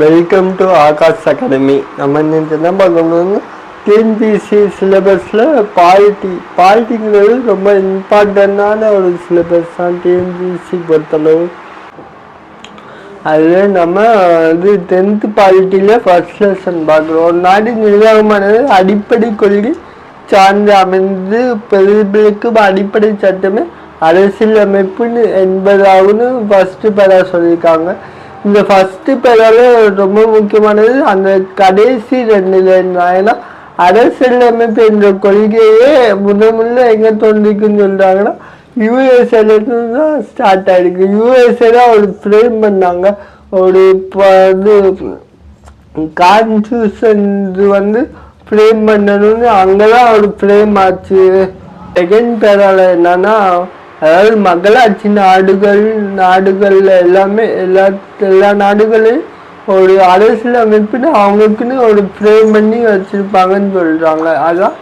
Welcome to Akash academy நம்ம இன்னைக்கு என்ன பார்க்கணும்னா டிஎன்பிசி சிலபஸில் பாலிட்டி பாலிட்டிங்கிறது ரொம்ப இம்பார்ட்டண்டான ஒரு சிலபஸ் தான் டிஎன்பிசி பொறுத்தளவு. அதில் நம்ம இது டென்த்து பாலிட்டியில் ஃபர்ஸ்ட் லெசன் பார்க்குறோம். ஒரு நாட்டின் நிர்வாகமானது அடிப்படை கொள்கை சார்ந்து அமைந்து பிரதிபலிக்கும் அடிப்படை சட்டமே அரசியல் அமைப்புன்னு என்பதாகனு ஃபஸ்ட்டு பேரா சொல்லியிருக்காங்க. இந்த ஃபஸ்ட்டு பேரால ரொம்ப முக்கியமானது அந்த கடைசி ரெண்டு லைன் ஏன்னா அரசியல் அமைப்பு என்ற கொள்கையே முதல் முதல்ல எங்கே தோன்றிக்குன்னு சொல்கிறாங்கன்னா யூஎஸ்ஏலேருந்து தான் ஸ்டார்ட் ஆகிருக்கு யூஎஸ்ஏ தான் ஒரு ஃப்ரேம் பண்ணாங்க. ஒரு இப்போ வந்து கான்ஸ்டியூஷன் இது வந்து ஃப்ரேம் பண்ணணும்னு அங்கே தான் ஒரு ஃப்ரேம் ஆச்சு. செகண்ட் பேரால என்னன்னா அதாவது மக்களாட்சி நாடுகள் நாடுகளில் எல்லாமே எல்லா எல்லா நாடுகளையும் ஒரு அரசியல் அமைப்புன்னு அவங்களுக்குன்னு ஒரு ஃப்ரேம் பண்ணி வச்சுருப்பாங்கன்னு சொல்கிறாங்க அதான்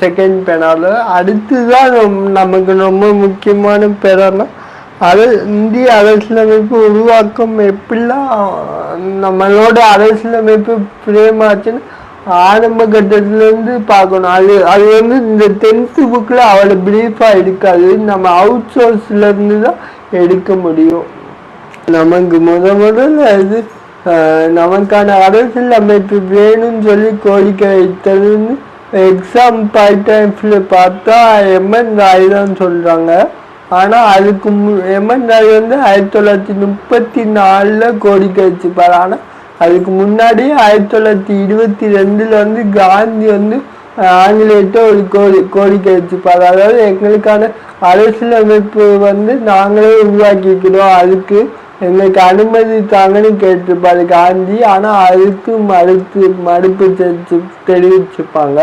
செகண்ட் பேனால அடுத்து தான் நமக்கு ரொம்ப முக்கியமான பேரானா அது இந்திய அரசியலமைப்பு உருவாக்கம் எப்படிலாம் நம்மளோட அரசியலமைப்பு ஃப்ரேம் ஆச்சுன்னு ஆரம்ப கட்டத்துலேருந்து பார்க்கணும். அது அது வந்து இந்த டென்த்து புக்கில் அவ்வளோ பிரீஃபாக இருக்காது. நம்ம அவுட் சோர்ஸ்லேருந்து தான் எடுக்க முடியும். நமக்கு முத முதல்ல இது நமக்கான அரசியல் அமைப்பு வேணும்னு சொல்லி கோரிக்கை வைத்ததுன்னு எக்ஸாம் பாயிண்ட் பார்த்தா எம்என் ராய் தான் சொல்கிறாங்க ஆனால் அதுக்கு மு எம்என் ராய் வந்து ஆயிரத்தி தொள்ளாயிரத்தி முப்பத்தி நாலில் கோரிக்கை வச்சுப்பார் ஆனால் அதுக்கு முன்னாடி ஆயிரத்தி தொள்ளாயிரத்தி இருபத்தி ரெண்டில் வந்து காந்தி வந்து ஆங்கிலேயத்தை ஆங்கிலேயர்கிட்ட ஒரு கோரி கோரிக்கை வச்சுப்பார். அதாவது எங்களுக்கான அரசியலமைப்பு வந்து நாங்களே உருவாக்கிக்கிறோம் அதுக்கு எங்களுக்கு அனுமதி தாங்கன்னு கேட்டிருப்பாரு காந்தி. ஆனால் அதுக்கு மறுத்து மறுப்பு தெரிவிச்சு தெரிவிச்சுப்பாங்க.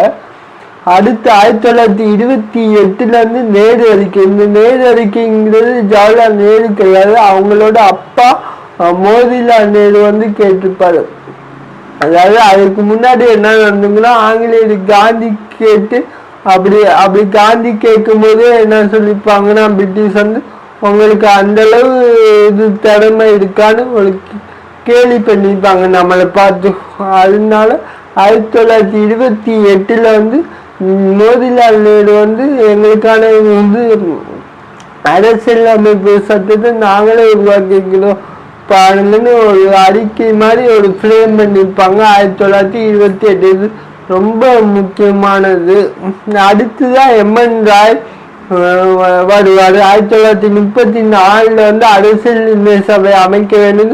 அடுத்து ஆயிரத்தி தொள்ளாயிரத்தி இருபத்தி எட்டுலேருந்து நேரு அறிக்கை. இந்த நேரு அறிக்கைங்கிறது ஜவஹர்லால் நேரு கிடையாது அவங்களோட அப்பா மோதிலால் நேரு வந்து கேட்டிருப்பாரு. அதாவது அதுக்கு முன்னாடி என்ன நடந்துங்கன்னா ஆங்கிலேயர் காந்தி கேட்டு அப்படி அப்படி காந்தி கேட்கும்போது என்ன சொல்லிப்பாங்கன்னா பிரிட்டிஷ் வந்து உங்களுக்கு அந்த அளவு இது திறமை இருக்கான்னு ஒரு கேலி பண்ணிப்பாங்க நம்மளை பார்த்து அதனால ஆயிரத்தி தொள்ளாயிரத்தி இருபத்தி எட்டில் வந்து மோதிலால் நேரு வந்து எங்களுக்கான வந்து அரசியல் அமைப்பு சட்டத்தை நாங்களே உருவாக்கிக்கிறோம் பாருங்கன்னு ஒரு அறிக்கை மாதிரி ஒரு ஃப்ரேம் பண்ணியிருப்பாங்க ஆயிரத்தி தொள்ளாயிரத்தி இருபத்தி எட்டு இது ரொம்ப முக்கியமானது. அடுத்துதான் எம்என் ராய் வருவார். ஆயிரத்தி தொள்ளாயிரத்தி முப்பத்தி நாலில் வந்து அரசியல் நிர்ணய சபை அமைக்க வேண்டும்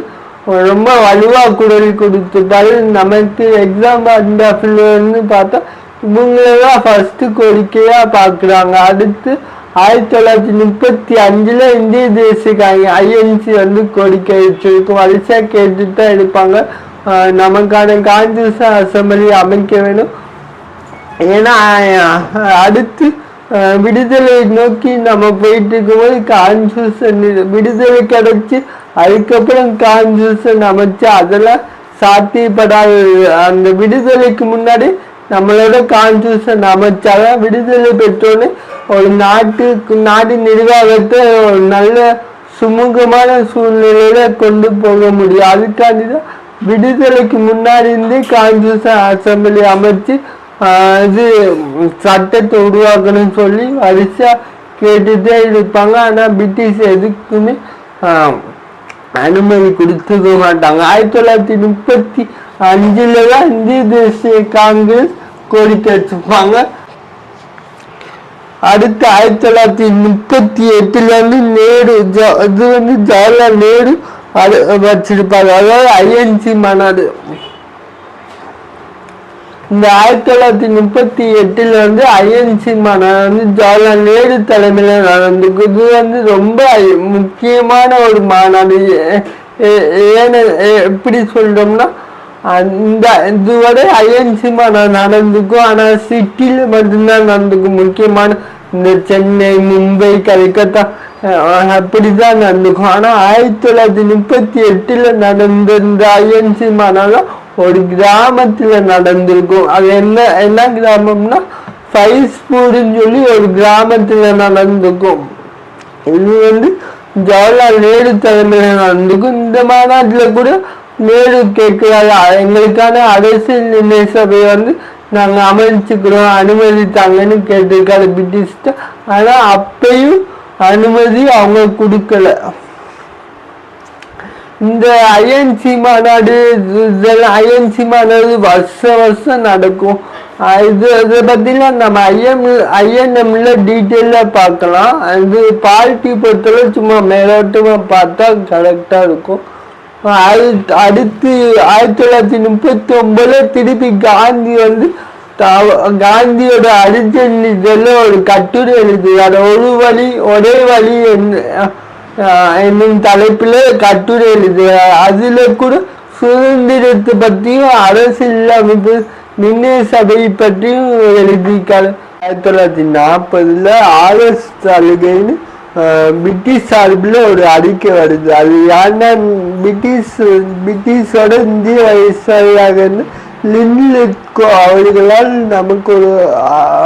ரொம்ப வலுவாக குரல் கொடுத்துட்டாரு. நமக்கு எக்ஸாம் அந்த பார்த்தா இவங்களெல்லாம் ஃபஸ்ட்டு கோரிக்கையாக பார்க்குறாங்க. அடுத்து ஆயிரத்தி தொள்ளாயிரத்தி முப்பத்தி அஞ்சுல இந்திய தேசிய ஐஎன்சி வந்து கோரிக்கை வச்சிருக்கும் வரிசையா கேட்டுட்டு தான் எடுப்பாங்க. ஆஹ் நமக்கான காங்கிரஸ் அசம்பிளி அமைக்க வேணும். ஏன்னா அடுத்து அஹ், விடுதலை நோக்கி நம்ம போயிட்டு இருக்கும்போது கான்ஸ்டியூஷன் விடுதலை கிடைச்சி அதுக்கப்புறம் கான்ஸ்டியூஷன் அமைச்சு அதெல்லாம் சாத்தியப்படாத அந்த விடுதலைக்கு முன்னாடி நம்மளோட கான்ஸ்டியூஷன் அமைச்சாதான் விடுதலை பெற்றோன்னு ஒரு நாட்டுக்கு நாட்டு நிர்வாகத்தை ஒரு நல்ல சுமூகமான சூழ்நிலையில கொண்டு போக முடியும். அதுக்காண்டி தான் விடுதலைக்கு முன்னாடி இருந்தே கான்ஸ்டியூஷன் அசம்பிளி அமைச்சு இது சட்டத்தை உருவாக்கணும்னு சொல்லி வரிசையா கேட்டுட்டே இருப்பாங்க. ஆனா பிரிட்டிஷ் எதுக்குமே அனுமதி கொடுத்துக்க மாட்டாங்க. ஆயிரத்தி தொள்ளாயிரத்தி முப்பத்தி அஞ்சுல தான் இந்திய தேசிய காங்கிரஸ் கோரிக்கை வச்சிருப்பாங்க அடுத்து ஆயிரத்தி தொள்ளாயிரத்தி முப்பத்தி எட்டுல வந்து நேரு இது வந்து ஜவஹர்லால் நேரு அது வச்சிருப்பாங்க அதாவது ஐஎன்சி மாநாடு இந்த ஆயிரத்தி தொள்ளாயிரத்தி முப்பத்தி எட்டுல வந்து ஐஎன்சி மாநாடு வந்து ஜவஹர்லால் நேரு தலைமையில நடந்துக்கு இது வந்து ரொம்ப முக்கியமான ஒரு மாநாடு ஏன்னு எப்படி சொல்றோம்னா அந்த இதுவரை ஐஎன்சி நான் நடந்துக்கும் ஆனா சிட்டியில் மட்டும்தான் நடந்துக்கும். முக்கியமான இந்த சென்னை மும்பை கல்கத்தா அப்படிதான் நடந்துக்கும். ஆனா ஆயிரத்தி தொள்ளாயிரத்தி முப்பத்தி எட்டுல நடந்திருந்த இந்த ஐஎன்சி மாநாடு ஒரு கிராமத்துல நடந்திருக்கும். அது என்ன என்ன கிராமம்னா ஃபைஸ்பூர்னு சொல்லி ஒரு கிராமத்துல நடந்துக்கும் இது வந்து ஜவஹர்லால் நேரு தலைமையில் நடந்திருக்கும். இந்த மாநாட்டில் கூட மேலும் கேட்கிறாரு எங்களுக்கான அரசியல் நிர்ணய சபையை வந்து நாங்க அமைச்சுக்கிறோம் அனுமதி தாங்கன்னு கேட்டிருக்காரு பிரிட்டிஷ்ட. ஆனா அப்பயும் அனுமதி அவங்க கொடுக்கல. இந்த ஐஎன்சி மாநாடு இதெல்லாம் ஐஎன்சி மாநாடு வருஷம் வருஷம் நடக்கும். இது இதை பற்றிலாம் நம்ம ஐஎம் ஐஎன்எம்ல டீட்டெயிலாக பார்க்கலாம். அது பார்ட்டி பொறுத்தவரை சும்மா மேலோட்டமாக பார்த்தா கரெக்டாக இருக்கும். அடுத்து ஆயிரத்தி தொள்ளாயிரத்தி முப்பத்தி ஒன்பதுல திருப்பி காந்தி வந்து காந்தியோட அரிஜன் இதெல்லாம் ஒரு கட்டுரை எழுதுகிறார் ஒரு வழி ஒரே வழி என்ன என்னும் தலைப்பில் கட்டுரை எழுதுகிறார் அதில் கூட சுதந்திரத்தை பற்றியும் அரசியல் அமைப்பு நிர்ணய சபை பற்றியும் எழுதியிருக்காரு ஆயிரத்தி தொள்ளாயிரத்தி நாற்பதுல ஆகஸ்ட் சலுகைன்னு பிரிட்டிஷ் சார்பில் ஒரு அறிக்கை வருது. அது யாருன்னா பிரிட்டிஷ் பிரிட்டிஷோட இந்திய வயசாக லின்லிட்கோ அவர்களால் நமக்கு ஒரு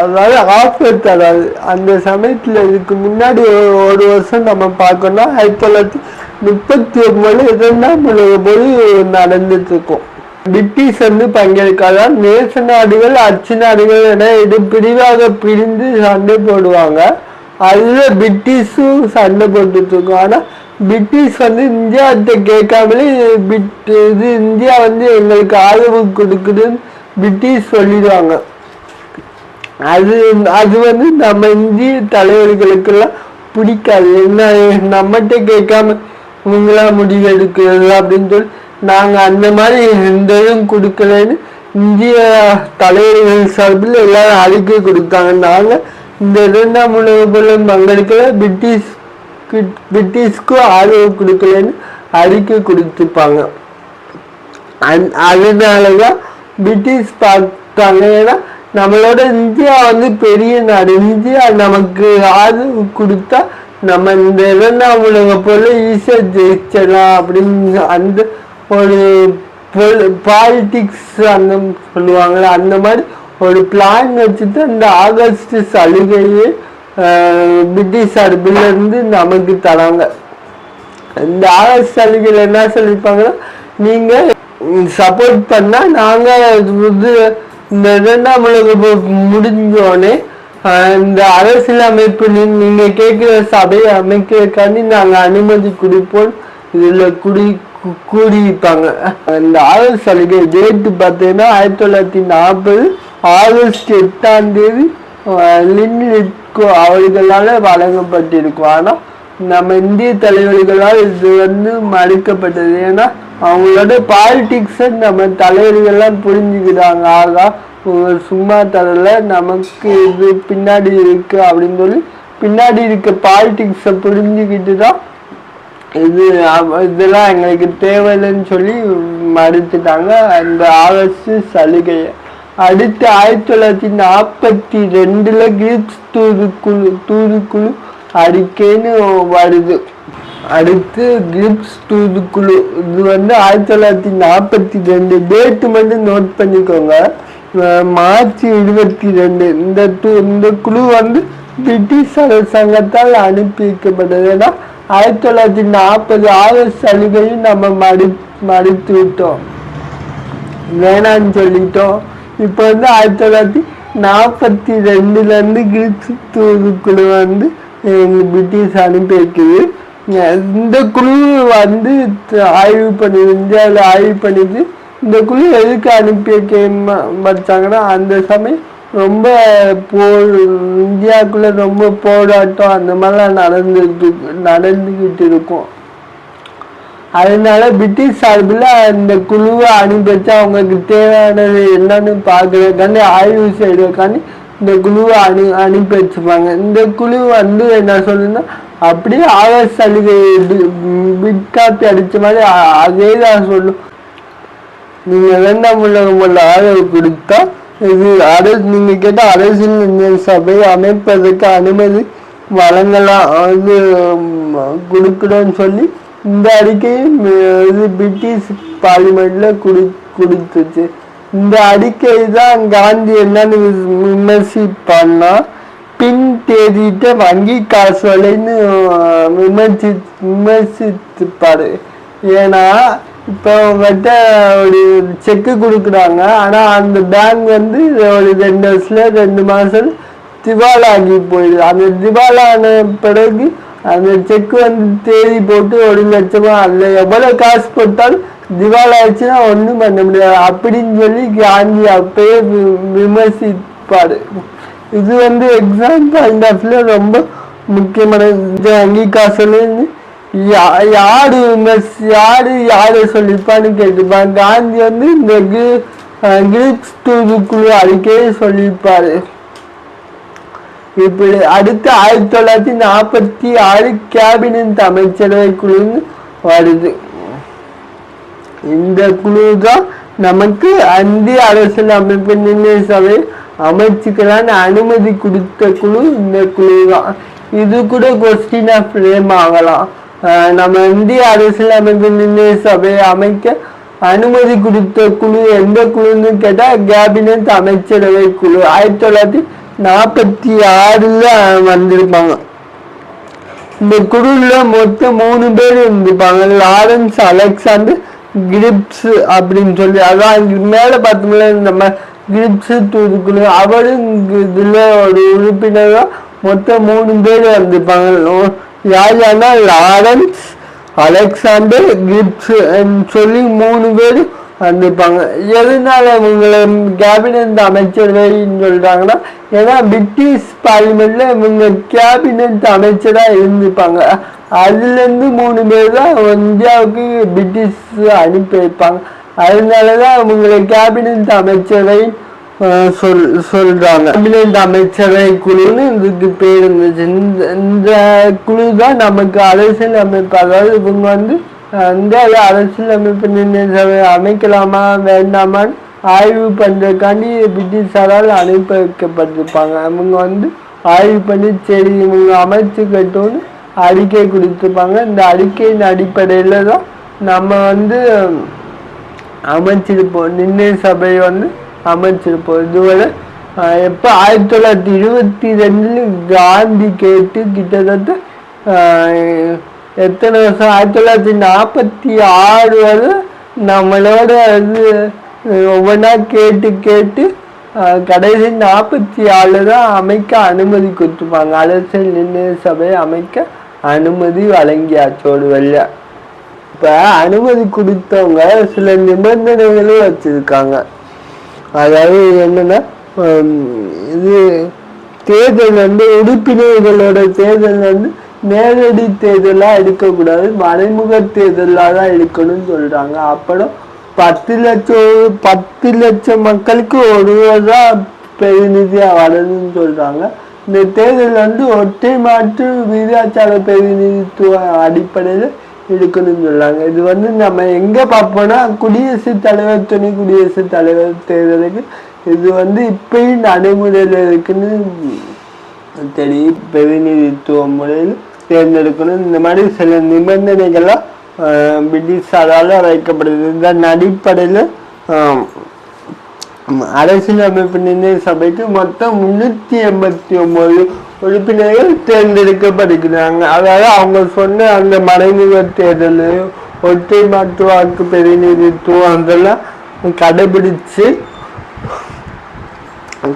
அதாவது ஆஃபர் தராது. அந்த சமயத்தில் இதுக்கு முன்னாடி ஒரு வருஷம் நம்ம பார்க்கணும். ஆயிரத்தி தொள்ளாயிரத்தி முப்பத்தி ஒம்பது இரண்டாம் உலக போது நடந்துட்டு இருக்கும் பிரிட்டிஷ் வந்து பங்கேற்காதான் நேச நாடுகள் அச்சு நாடுகள் என இது பிரிவாக பிரிந்து சண்டை போடுவாங்க. அதுல பிரிட்டிஷும் சண்டை போட்டுட்டு இருக்கோம் ஆனா பிரிட்டிஷ் வந்து இந்தியாவிட்ட கேட்காமலே பிட் இது இந்தியா வந்து எங்களுக்கு ஆதரவு கொடுக்குதுன்னு பிரிட்டிஷ் சொல்லிடுவாங்க. அது அது வந்து நம்ம இந்திய தலைவர்களுக்கெல்லாம் பிடிக்காது. என்ன நம்மகிட்ட கேட்காம இவங்களா முடிவு எடுக்கிறது அப்படின்னு சொல்லி நாங்க அந்த மாதிரி எந்த இதுவும் கொடுக்கலன்னு இந்திய தலைவர்கள் சார்பில் எல்லாரும் அறிக்கை கொடுத்தாங்க. நாங்க இந்த இரண்டாம் உலக போலும் பங்கெடுக்கல பிரிட்டிஷ் பிரிட்டிஷ்க்கும் ஆதரவு கொடுக்கலன்னு அறிக்கை கொடுத்துப்பாங்க அந்- அதனாலதான் பிரிட்டிஷ் பார்த்தாங்க. ஏன்னா நம்மளோட இந்தியா வந்து பெரிய நாடு. இந்தியா நமக்கு ஆதரவு கொடுத்தா நம்ம இந்த இரண்டாம் உலக போல ஈஸியா ஜெயிச்சலாம் அப்படின்னு அந்த ஒரு பாலிட்டிக்ஸ் அந்த சொல்லுவாங்கல்ல அந்த மாதிரி ஒரு பிளான் வச்சுட்டு அந்த ஆகஸ்ட் சலுகையை பிரிட்டிஷ் சார்பில் இருந்து நமக்கு தராங்க. இந்த ஆகஸ்ட் சலுகையில் என்ன சொல்லியிருப்பாங்கன்னா நீங்கள் சப்போர்ட் பண்ணால் நாங்கள் இது இந்த இரண்டாம் உலக முடிஞ்சோடனே இந்த அரசியல் அமைப்பு நீங்கள் கேட்குற சபையை அமைக்கிறதுக்காண்டி நாங்கள் அனுமதி கொடுப்போம். இதில் குடி கூடியிருப்பாங்க. இந்த ஆகஸ்ட் சலுகை டேட்டு பார்த்தீங்கன்னா ஆயிரத்தி தொள்ளாயிரத்தி நாற்பது ஆகஸ்ட் எட்டாம் தேதி ஆஹ், அவர்களால் வழங்கப்பட்டிருக்கும். ஆனால் நம்ம இந்திய தலைவர்களால் இது வந்து மறுக்கப்பட்டது. ஏன்னா அவங்களோட பாலிடிக்ஸை நம்ம தலைவர்கள்லாம் புரிஞ்சுக்கிறாங்க. ஆகா சும்மா தரல நமக்கு இது பின்னாடி இருக்கு அப்படின்னு சொல்லி பின்னாடி இருக்க பாலிடிக்ஸை புரிஞ்சுக்கிட்டு தான் இது அவ- இதெல்லாம் எங்களுக்கு தேவையில்லைன்னு சொல்லி மறுத்துட்டாங்க. அந்த ஆகஸ்ட் சலுகையை. அடுத்து ஆயிரத்தி தொள்ளாயிரத்தி நாற்பத்தி ரெண்டுல கிரிப்ஸ் தூதுக்குழு தூதுக்குழு அறிக்கைன்னு வருது. அடுத்து கிரிப்ஸ் தூதுக்குழு இது வந்து ஆயிரத்தி தொள்ளாயிரத்தி நாற்பத்தி ரெண்டு டேட்டு மட்டும் நோட் பண்ணிக்கோங்க. மார்ச் இருபத்தி ரெண்டு. இந்த டூ இந்த குழு வந்து பிரிட்டிஷ் அரசாங்கத்தால் அனுப்பி வைக்கப்பட்டது. ஏன்னா ஆயிரத்தி தொள்ளாயிரத்தி நாற்பது ஆகஸ்ட் சலுகையும் நம்ம மறு மறுத்து விட்டோம். வேணான்னு சொல்லிட்டோம். இப்போ வந்து ஆயிரத்தி தொள்ளாயிரத்தி நாற்பத்தி ரெண்டுலேருந்து இருந்து தூதுக்குழு வந்து எங்கள் பிரிட்டிஷ் அனுப்பி வைக்குது இந்த குழு வந்து ஆய்வு பண்ணுது இந்தியாவில் ஆய்வு பண்ணிட்டு இந்த குழு எதுக்கு அனுப்பி வைக்க வச்சாங்கன்னா அந்த சமயம் ரொம்ப போர் இந்தியாவுக்குள்ளே ரொம்ப போராட்டம் அந்த மாதிரிலாம் நடந்துட்டு நடந்துக்கிட்டு இருக்கும். அதனால பிரிட்டிஷ் சார்பில் அந்த குழுவை அனுப்பிச்சு அவங்களுக்கு தேவையானது என்னன்னு பார்க்கறதுக்காண்டி ஆய்வு செய்வதற்காண்டி இந்த குழுவை அனு அனுப்பி வச்சுப்பாங்க இந்த குழு வந்து என்ன சொல்லுன்னா அப்படியே ஆகஸ்ட் சலுகை பிட் காப்பி அடித்த மாதிரி அதே தான் சொல்லும். நீங்கள் வேண்டாம் உள்ளவங்க உள்ள ஆதரவு கொடுத்தா இது அரசு நீங்கள் கேட்ட அரசியல் சபை அமைப்பதற்கு அனுமதி வழங்கலாம் அது கொடுக்குறோன்னு கொடுக்கணும்னு சொல்லி இந்த அறிக்கையை இது பிரிட்டிஷ் பார்லிமெண்ட்ல குடி கொடுத்துச்சு. இந்த அறிக்கை தான் காந்தி என்னன்னு விமர்சிப்பான்னா பின் தேதிட்ட வங்கி காசு வலைன்னு விமர்சி விமர்சித்துப்பாரு. ஏன்னா இப்போ அவங்ககிட்ட ஒரு செக்கு கொடுக்குறாங்க. ஆனால் அந்த பேங்க் வந்து ஒரு ரெண்டு வருஷத்துல ரெண்டு மாதம் திவாலாகி போயிடுது. அந்த திவாலான பிறகு அந்த செக் வந்து தேதி போட்டு ஒரு லட்சமா அதில் எவ்வளோ காசு போட்டாலும் திவால் ஆயிடுச்சுன்னா ஒன்றும் பண்ண முடியாது. அப்படின்னு சொல்லி காந்தி அப்பயே விமர்சிப்பார் விமர்சிப்பாரு. இது வந்து எக்ஸாம் பாயிண்ட் ஆஃப்ல ரொம்ப முக்கியமான இந்த அங்கீகாசல் யா- யாரு விமர்சி யாரு யாரு சொல்லியிருப்பான்னு கேட்டுப்பான் காந்தி வந்து இந்த கிரிப்ஸ் குழு அறிக்கையை சொல்லியிருப்பாரு இப்படி அடுத்து ஆயிரத்தி தொள்ளாயிரத்தி நாற்பத்தி ஆறு கேபினட் அமைச்சரவை குழுன்னு வருது. இந்த குழு தான் நமக்கு இந்திய அரசியல் அமைப்பு நிர்ணய சபை அமைச்சுக்கலான்னு அனுமதி கொடுத்த குழு இந்த குழு தான் இது கூட கொஸ்டினா ஃப்ரேம் ஆகலாம். நம்ம இந்திய அரசியல் அமைப்பு நிர்ணய சபையை அமைக்க அனுமதி கொடுத்த குழு எந்த குழுன்னு கேட்டா கேபினட் அமைச்சரவை குழு. ஆயிரத்தி தொள்ளாயிரத்தி நாற்பத்தி ஆறில் வந்திருப்பாங்க. இந்த குழுவில் மொத்தம் மூணு பேர் இருந்திருப்பாங்க. லாரன்ஸ் அலெக்சாண்டர் கிரிப்ஸ் அப்படின்னு சொல்லி. அதான் மேலே மேல பார்த்தோம்ல நம்ம கிரிப்ஸ் தூதுக்குழு. அவரும் இதில் ஒரு உறுப்பினராக மொத்தம் மூணு பேர் வந்திருப்பாங்க யார் யாருன்னா லாரன்ஸ் அலெக்சாண்டர் கிரிப்ஸ் சொல்லி மூணு பேர் வந்திருப்பாங்க எதனால இவங்களை கேபினட் அமைச்சரவைன்னு சொல்றாங்கன்னா ஏன்னா பிரிட்டிஷ் பார்லிமெண்ட்ல இவங்க கேபினட் அமைச்சரா இருந்திருப்பாங்க. அதுல இருந்து மூணு பேர் தான் இந்தியாவுக்கு பிரிட்டிஷ் அனுப்பி வைப்பாங்க. அதனாலதான் இவங்களை கேபினட் அமைச்சரை சொல் சொல்றாங்க. கேபினட் அமைச்சரை குழுன்னு இதுக்கு பேர் இருந்துச்சு. இந்த இந்த குழு தான் நமக்கு அரசியல் அமைப்பு அதாவது இவங்க வந்து இந்தியாவில் அரசியல் அமைப்பு நிர்ணய சபை அமைக்கலாமா வேண்டாமான்னு ஆய்வு பண்ணுறதுக்காண்டி பிரிட்டிஷாரால் அனுப்பி வைக்கப்பட்டிருப்பாங்க அவங்க வந்து ஆய்வு பண்ணி சரி இவங்க அமைச்சுக்கட்டும்னு அறிக்கை கொடுத்துருப்பாங்க. இந்த அறிக்கையின் அடிப்படையில் தான் நம்ம வந்து அமைச்சிருப்போம். நிர்ணய சபை வந்து அமைச்சிருப்போம். இதுவரை எப்போ ஆயிரத்தி தொள்ளாயிரத்தி இருபத்தி ரெண்டில் காந்தி கேட்டு கிட்டத்தட்ட எத்தனை வருஷம்? ஆயிரத்தி தொள்ளாயிரத்தி நாற்பத்தி ஆறு வரை நம்மளோட இது ஒவ்வொன்றா கேட்டு கேட்டு கடைசி நாற்பத்தி ஆறு தான் அமைக்க அனுமதி கொடுத்துருப்பாங்க. அரசியல் நிர்ணய சபையை அமைக்க அனுமதி வழங்கியாச்சு ஒரு வழியா. இப்போ அனுமதி கொடுத்தவங்க சில நிபந்தனைகளும் வச்சுருக்காங்க. அதாவது என்னென்னா இது தேர்தல் வந்து உறுப்பினர்களோட தேர்தல் வந்து நேரடி தேர்தலாக இருக்கக்கூடாது மறைமுக தேர்தலாக தான் இருக்கணும்னு சொல்கிறாங்க அப்புறம் பத்து லட்சம் பத்து லட்சம் மக்களுக்கு ஒருவர் தான் பிரதிநிதியாக வரணும்னு சொல்கிறாங்க இந்த தேர்தல் வந்து ஒற்றை மாற்று விகிதாச்சார பிரதிநிதித்துவ அடிப்படையில் இருக்கணும்னு சொல்கிறாங்க இது வந்து நம்ம எங்கே பார்ப்போம்னா குடியரசுத் தலைவர் துணை குடியரசுத் தலைவர் தேர்தலுக்கு இது வந்து இப்பயும் நடைமுறையில் இருக்குன்னு தெரியும். பிரதிநிதித்துவ முறையில் தேர்ந்தெடுக்கணும். இந்த மாதிரி சில நிபந்தனைகள்லாம் பிரிட்டிஷாரால் வைக்கப்படுது இதன் அடிப்படையில் அரசியலமைப்பு நிர்ணய சபைக்கு மொத்தம் முன்னூத்தி எண்பத்தி ஒன்பது உறுப்பினர்கள் தேர்ந்தெடுக்கப்படுகிறாங்க. அதாவது அவங்க சொன்ன அந்த மறைமுக தேர்தல் ஒற்றை மாற்று வாக்கு பிரதிநிதித்துவம் அதெல்லாம் கடைபிடிச்சு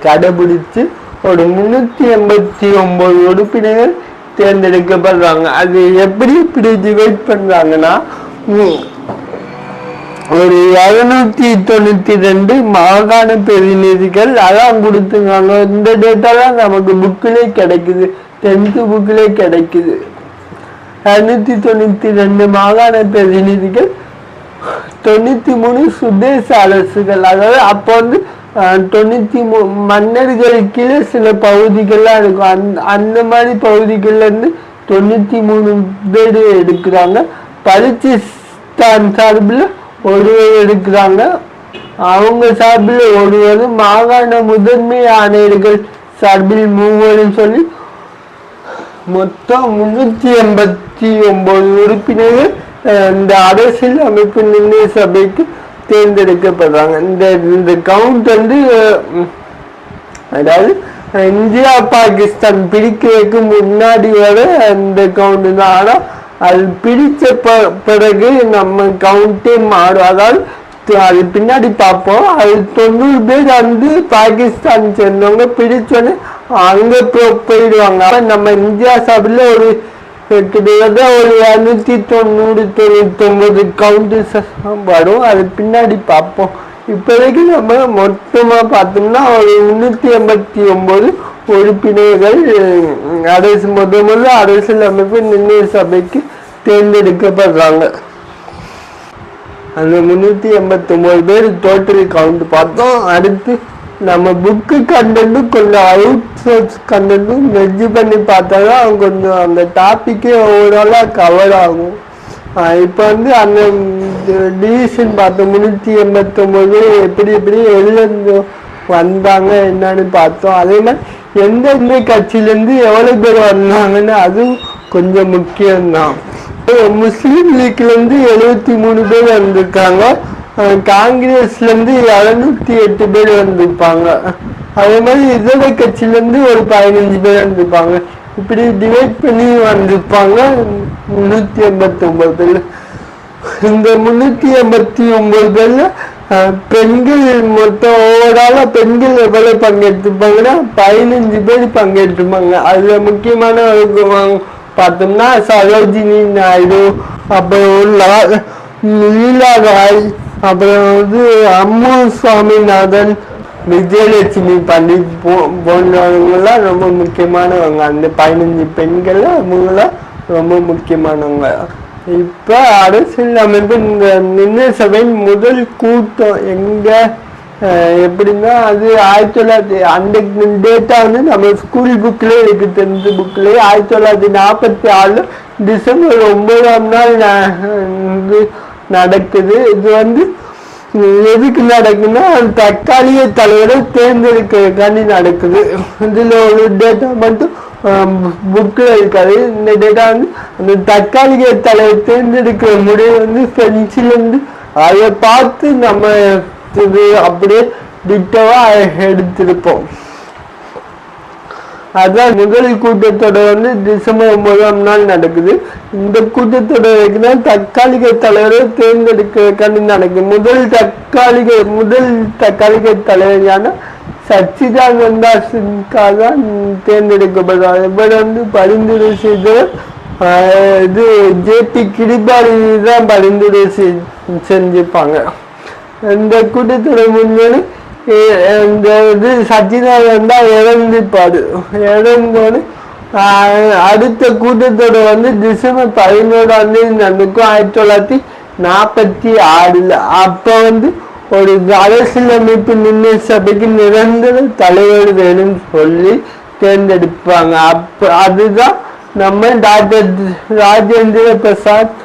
கடைபிடிச்சு ஒரு முன்னூத்தி எண்பத்தி ஒம்பது உறுப்பினர்கள் தேர்ந்தெடுக்கப்படுறாங்க. அது எப்படி இப்படி டிவைட் பண்றாங்கன்னா ஒரு இருநூத்தி தொண்ணூத்தி ரெண்டு மாகாண பிரதிநிதிகள் அதான் கொடுத்துருக்காங்க. இந்த டேட்டாலாம் நமக்கு புக்கிலே கிடைக்குது. டென்த்து புக்கிலே கிடைக்குது. இரநூத்தி தொண்ணூத்தி ரெண்டு மாகாண பிரதிநிதிகள் தொண்ணூத்தி மூணு சுதேச அரசுகள். அதாவது அப்போ வந்து அஹ், தொண்ணூத்தி மூ மன்னர்கள் கீழே சில பகுதிகள்லாம் இருக்கும் அந்த அந்த மாதிரி பகுதிகள்ல இருந்து தொண்ணூத்தி மூணு பேர் எடுக்கிறாங்க. பலுச்சிஸ்தான் சார்பில் ஒருவர் எடுக்கிறாங்க. அவங்க சார்பில் ஒருவர் மாகாண முதன்மை ஆணையர்கள் சார்பில் மூவரும் சொல்லி மொத்தம் முன்னூத்தி எண்பத்தி ஒன்பது உறுப்பினர்கள் அஹ், இந்த அரசியல் அமைப்பு நிர்ணய சபைக்கு தேர்ந்தெடுக்கப்படுறாங்க. இந்த இந்த கவுண்ட் வந்து அதாவது இந்தியா பாகிஸ்தான் பிரிக்கிறதுக்கு முன்னாடி வர அந்த கவுண்ட் தான். ஆனா அது பிரித்த ப- பிறகு நம்ம கவுண்டே மாறும். அதாவது அது பின்னாடி பார்ப்போம். அது தொண்ணூறு பேர் வந்து பாகிஸ்தான் சேர்ந்தவங்க. பிரிச்சோன்னே அங்க போ- போயிடுவாங்க. நம்ம இந்தியா சார்பில் ஒரு கிட்டத்தட்ட ஒரு இரநூத்தி தொண்ணூறு தொண்ணூத்தொன்பது கவுண்டர்ஸ் வரும் அது பின்னாடி பார்ப்போம். இப்போதைக்கு நம்ம மொத்தமா பார்த்தோம்னா ஒரு முன்னூத்தி எண்பத்தி ஒன்பது உறுப்பினர்கள் அரசு முத முதல்ல அரசியல் அமைப்பு நிர்ணய சபைக்கு தேர்ந்தெடுக்கப்படுறாங்க. அந்த முந்நூற்றி எண்பத்தொம்போது பேர் டோட்டல் கவுண்ட் பார்த்தோம். அடுத்து நம்ம புக்கு கண்டென்ட்டும் கொஞ்சம் அவுட் சோர்ஸ் கண்டென்ட்டும் மெர்ஜ் பண்ணி பார்த்தா தான் கொஞ்சம் அந்த டாப்பிக்கே ஓவராலாக கவர் ஆகும். இப்போ வந்து அந்த டிவிஷன் பார்த்தோம் முந்நூற்றி எண்பத்தொம்போது எப்படி எப்படி எழுந்து வந்தாங்க என்னன்னு பார்த்தோம். அதே மாதிரி எந்தெந்த கட்சியிலேருந்து எவ்வளோ பேர் வந்தாங்கன்னு அதுவும் கொஞ்சம் முக்கியம்தான். முஸ்லீம் லீக்லேருந்து எழுபத்தி மூணு பேர் வந்திருக்காங்க. காங்கிரஸ்லேருந்து காங்கிரஸ்ல இருந்து இருநூத்தி எட்டு பேர் வந்திருப்பாங்க அதே மாதிரி இதர கட்சியில இருந்து ஒரு பதினஞ்சு பேர் வந்திருப்பாங்க இப்படி டிவைட் பண்ணி வந்திருப்பாங்க முன்னூத்தி எண்பத்தி ஒன்பது பேர் இந்த முன்னூத்தி எண்பத்தி ஒன்பது பேர்ல பெண்கள் மொத்தம் ஓவராலா பெண்கள் எவ்வளவு பங்கெடுத்துப்பாங்கன்னா பதினஞ்சு பேர் பங்கெடுத்துப்பாங்க அதுல முக்கியமான பார்த்தோம்னா சரோஜினி நாயுடு அப்புறம் லா- லீலா ராய் அப்புறம் வந்து அம்மு சுவாமிநாதன் விஜயலட்சுமி பண்டிட் போ போன்றவங்கெல்லாம் ரொம்ப முக்கியமானவங்க. அந்த பதினஞ்சு பெண்கள் அவங்களாம் ரொம்ப முக்கியமானவங்க. இப்போ அரசியல் அமைப்பு இந்த நிர்ணய சபையின் முதல் கூட்டம் எங்கே? எப்படின்னா அது ஆயிரத்தி தொள்ளாயிரத்தி அந்த டேட்டா வந்து நம்ம ஸ்கூல் புக்கில் எனக்கு தெரிஞ்ச புக்கில் ஆயிரத்தி தொள்ளாயிரத்தி நாற்பத்தி ஆறு டிசம்பர் ஒன்பதாம் நாள் வந்து நடக்குது. இது வந்து எதுக்கு நடக்குன்னா தற்காலிக தலைவரை தேர்ந்தெடுக்கிறதுக்காண்டி நடக்குது. இதுல ஒரு டேட்டா மட்டும் புக்கில் இருக்காது. இந்த டேட்டா வந்து அந்த தற்காலிக தலைவர் தேர்ந்தெடுக்கிற முறை வந்து ஃப்ரெஞ்சிலேருந்து அதை பார்த்து நம்ம இது அப்படியே டிட்டவாக எடுத்திருப்போம். அதான் முதல் கூட்டத்தொடர் வந்து டிசம்பர் ஒன்பதாம் நாள் நடக்குது. இந்த கூட்டத்தொடருக்கு தான் தற்காலிக தலைவரை தேர்ந்தெடுக்கிறதுக்கான நடக்குது. முதல் தற்காலிக முதல் தற்காலிக தலைவரான சச்சிதானந்தா சின்கா தான் தேர்ந்தெடுக்கப்படுறார் இவர் வந்து பரிந்துரை செய்த ஆஹ், இது ஜேபி கிரிபாரி தான் பரிந்துரை செய்- செஞ்சிருப்பாங்க. இந்த கூட்டத்தொடர் முன்னாடி இந்த இது சச்சிதானந்தா இறந்துப்பாரு. இறந்தோடு அடுத்த கூட்டத்தோட வந்து டிசம்பர் பதினோராம் தேதி நடக்கும் ஆயிரத்தி தொள்ளாயிரத்தி நாற்பத்தி ஆறில். அப்போ வந்து ஒரு அரசியலமைப்பு நின்று சபைக்கு நிரந்தர தலைவர் வேணும்னு சொல்லி தேர்ந்தெடுப்பாங்க. அப்போ அதுதான் நம்ம டாக்டர் ராஜேந்திர பிரசாத்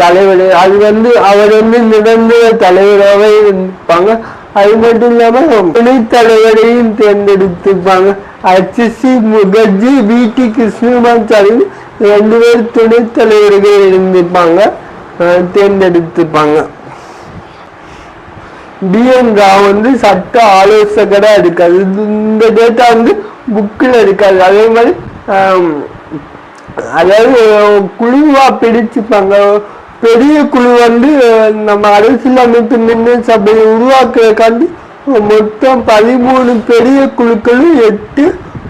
தலைவர். அது வந்து அவர் வந்து நிரந்தர தலைவராகவே இருப்பாங்க. அது மட்டும் இல்லாம துணைத்தலைவரையும் தலைவரையும் தேர்ந்தெடுத்திருப்பாங்க H C Mukherjee V. T. Krishnamachari ரெண்டு பேர் துணைத் தலைவர்கள் இருந்திருப்பாங்க அஹ், பி. பிஎன் ராவ் வந்து சட்ட ஆலோசகராக இருக்காது இந்த டேட்டா வந்து புக்கில் இருக்காது அதே மாதிரி அதாவது குழுவா பிரிச்சுப்பாங்க பெரிய குழு வந்து நம்ம அரசியல் அமைப்பு நிர்ணய சபையை உருவாக்குறதுக்காண்டி மொத்தம் பதிமூணு பெரிய குழுக்களும் எட்டு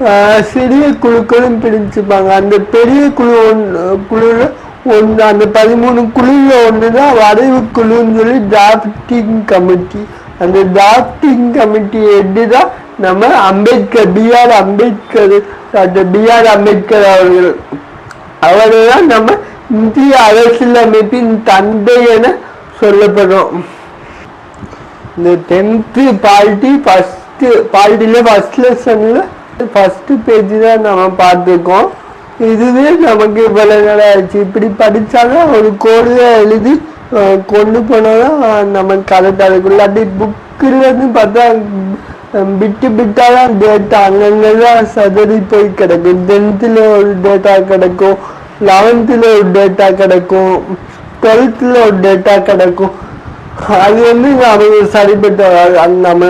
அஹ், சிறிய குழுக்களும் பிரிச்சுப்பாங்க அந்த பெரிய குழு ஒன்று குழுல ஒன்று அந்த பதிமூணு குழுல ஒன்று தான் வரைவு குழுன்னு சொல்லி டிராஃப்டிங் கமிட்டி அந்த டிராஃப்டிங் கமிட்டி எட்டு தான் நம்ம Ambedkar B R Ambedkar doctor B R Ambedkar அவர்கள். அவர்தான் நம்ம இந்திய அரசியலமைப்பின் தந்தை என சொல்லப்படும். இந்த டென்த்து பால்ட்டி ஃபஸ்ட்டு பால்ட்டியில் ஃபஸ்ட் லெசனில் ஃபஸ்ட்டு பேஜ் தான் நம்ம பார்த்துருக்கோம். இதுவே நமக்கு இவ்வளோ நேரம் ஆச்சு. இப்படி படித்தாலும் ஒரு கோடில் எழுதி கொண்டு போனால் நமக்கு கரெக்டாக இருக்கும் இல்லாட்டி புக்குலேருந்து பார்த்தா பிட்டு பிட்டாக தான் டேட்டா அங்கங்கே தான் சதறி போய் கிடக்கும். டென்த்தில் ஒரு டேட்டா கிடைக்கும். லெவன்த்தில் ஒரு டேட்டா கிடைக்கும் டுவெல்த்தில் ஒரு டேட்டா கிடைக்கும். அது வந்து நமக்கு சரிப்பட்ட நம்ம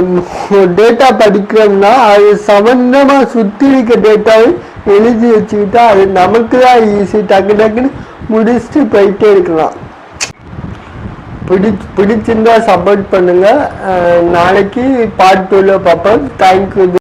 டேட்டா படிக்கிறோம்னா அது சம்பந்தமாக சுற்றி இருக்க டேட்டாவை எழுதி வச்சுக்கிட்டா அது நமக்கு தான் ஈஸி டக்கு டக்குன்னு முடிச்சுட்டு போயிட்டே இருக்கலாம். பிடி பிடிச்சிருந்தா சப்போர்ட் பண்ணுங்கள் நாளைக்கு பார்ட் டூவில் பார்ப்போம். தேங்க்யூ